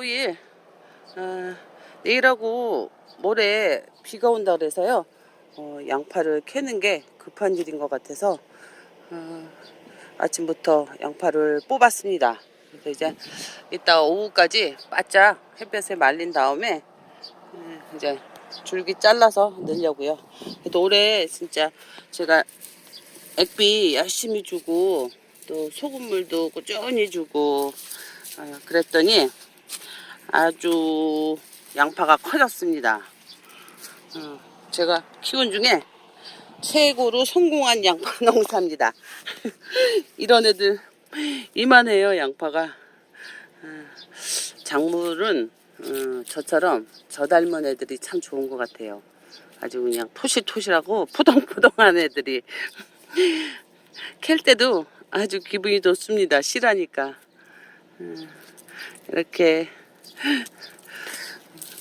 5일 어, 내일하고 모레 비가 온다 그래서요 어, 양파를 캐는 게 급한 일인 것 같아서 어, 아침부터 양파를 뽑았습니다. 그래서 이제 이따 오후까지 바짝 햇볕에 말린 다음에 음, 이제 줄기 잘라서 넣으려고요. 그래도 올해 진짜 제가 액비 열심히 주고 또 소금물도 꾸준히 주고 어, 그랬더니 아주 양파가 커졌습니다. 어, 제가 키운 중에 최고로 성공한 양파 농사입니다. 이런 애들 이만해요 양파가. 어, 작물은 어, 저처럼 저 닮은 애들이 참 좋은 것 같아요. 아주 그냥 토실토실하고 포동포동한 애들이 캘 때도 아주 기분이 좋습니다. 실하니까 음, 이렇게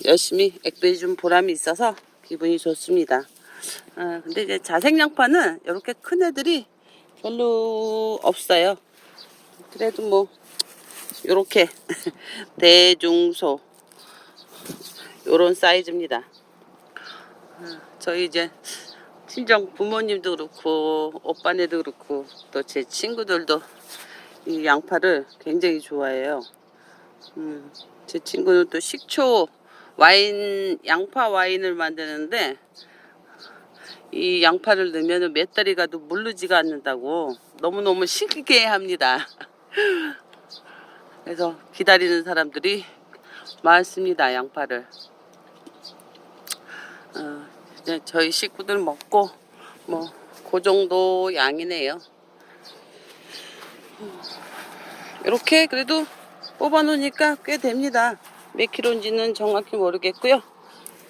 열심히 액비해 준 보람이 있어서 기분이 좋습니다. 아, 근데 이제 자생양파는 이렇게 큰 애들이 별로 없어요. 그래도 뭐 이렇게 대중소 요런 사이즈입니다. 아, 저희 이제 친정 부모님도 그렇고 오빠네도 그렇고 또 제 친구들도 이 양파를 굉장히 좋아해요. 음, 제 친구는 또 식초 와인 양파 와인을 만드는데 이 양파를 넣으면 몇 달이 가도 물르지가 않는다고 너무너무 신기해합니다. 그래서 기다리는 사람들이 많습니다 양파를. 어, 이제 저희 식구들 먹고 뭐 그 정도 양이네요. 이렇게 그래도 뽑아 놓으니까 꽤 됩니다. 몇 킬로인지는 정확히 모르겠고요.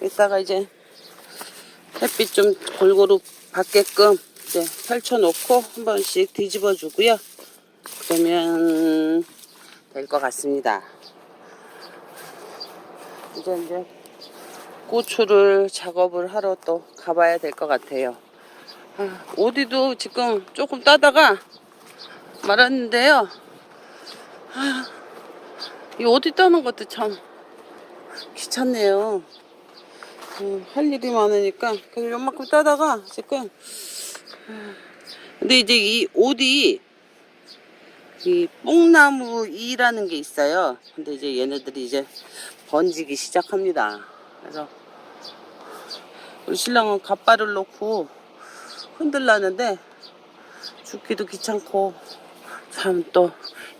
이따가 이제 햇빛 좀 골고루 받게끔 이제 펼쳐 놓고 한 번씩 뒤집어 주고요. 그러면 될 것 같습니다. 이제 이제 고추를 작업을 하러 또 가봐야 될 것 같아요. 아, 어디도 지금 조금 따다가 말았는데요. 아, 이 어디 따는 것도 참 귀찮네요. 음, 할 일이 많으니까 그냥 요만큼 따다가 지금 음, 근데 이제 이 옷이 이 뽕나무 이라는 게 있어요. 근데 이제 얘네들이 이제 번지기 시작합니다. 그래서 우리 신랑은 갓발을 놓고 흔들라는데 죽기도 귀찮고 참 또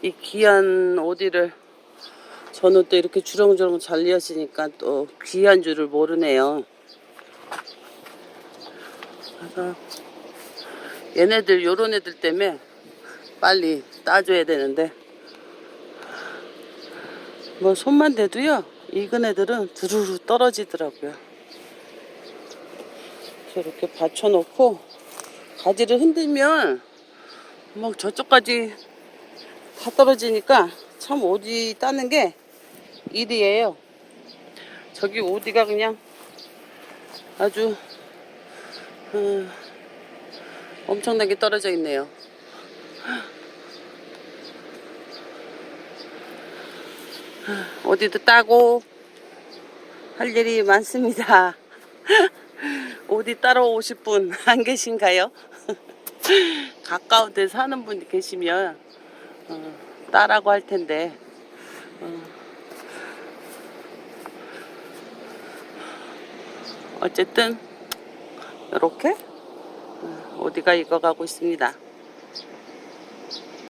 이 귀한 오디를 저는 또 이렇게 주렁주렁 잘리었으니까 또 귀한 줄을 모르네요. 얘네들 요런 애들 때문에 빨리 따줘야 되는데 뭐 손만 대도요 익은 애들은 두루루 떨어지더라고요. 저렇게 받쳐놓고 가지를 흔들면 막 저쪽까지 다 떨어지니까 참 오디 따는 게 일이에요. 저기 오디가 그냥 아주 음, 엄청나게 떨어져 있네요. 어디도 따고 할 일이 많습니다. 어디 따러 오실 분 안 계신가요? 가까운 데 사는 분 계시면 어, 따라고 할 텐데 어. 어쨌든 이렇게 어디가 익어가고 있습니다.